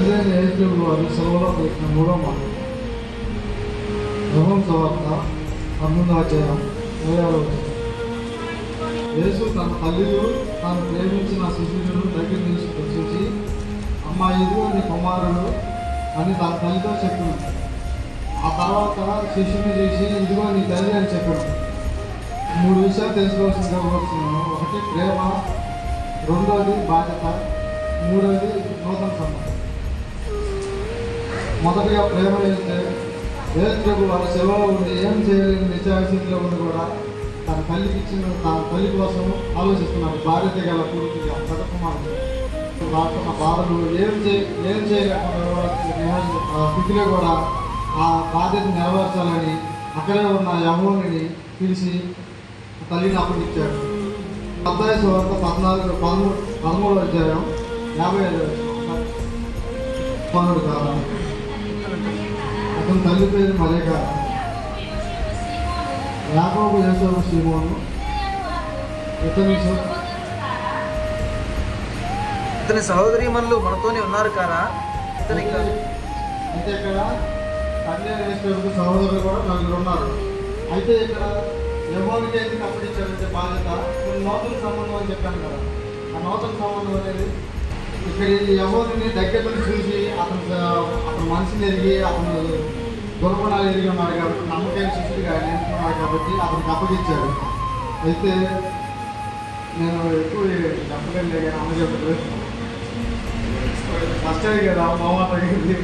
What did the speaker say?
తండ్రి అయిన వారు సెలవులో పెట్టిన మూడో మాట. రోహం సువార్త పన్నెండు అధ్యాయం ఇరవై యేసు తన తల్లిలు తాను ప్రేమించిన శిశువులను దగ్గర నుంచి ప్రశ్నించి అమ్మా ఇదిగో నీ కుమారుడు అని తన తల్లితో చెప్పాను ఆ తర్వాత శిష్యుని చేసి ఇదిగో నీ తల్లి అని చెప్పాడు. మూడు విషయాలు తెలుసుకోవాల్సిన కోరుతున్నాను ఒకటి ప్రేమ. రెండోది బాధ్యత. మూడోది నూతన సంబంధం. మొదటిగా ప్రేమ అయితే వేదకు వారి సేవలో ఉండి ఏం చేయలేని నిత్యాస్థితిలో ఉండి కూడా తన తల్లికి ఇచ్చిన తన తల్లి కోసం ఆలోచిస్తున్నాడు బాధ్యత గల పూర్తిగా చదువుకున్నాడు రాకున్న బాధలు ఏం చే ఏం చేయలేకుండా ఆ స్థితిలో కూడా ఆ బాధ్యత నెరవేర్చాలని అక్కడే ఉన్న యమోనిని పిలిచి తల్లిని అప్పగించాడు అబ్బాయి సువార్త పద్నాలుగు పదమూడు పదమూడు అధ్యాయం యాభై ఐదు పన్నెండు కాలం అతని తల్లి పేరు మలేక యాకోబు యేసోబు శ్రీమోను ఇతని ఇతని సహోదరి మనులు మనతోనే ఉన్నారు కారా? ఇతని అయితే అయితే ఇక్కడ కన్యా యేసోబుకు సహోదరులు కూడా నలుగురు ఉన్నారు. అయితే ఇక్కడ ఎవరికి ఎందుకు అప్పగించారంటే బాధ్యత? నూతన సంబంధం అని చెప్పాను కదా. ఆ నూతన సంబంధం అనేది ఇక్కడ ఎవరిని దగ్గర చూసి అతను అతను మనిషిని ఎరిగి అతను గుణగుణాలు ఎరిగి ఉన్నాడు కాబట్టి నమ్మకం శిష్యుడిగా ఆయన కాబట్టి అతనికి అప్పగించారు అయితే నేను ఎక్కువ చెప్పలేదు కానీ అమ్మ చెప్పలేదు కష్టమే కదా మామ తగ్గింది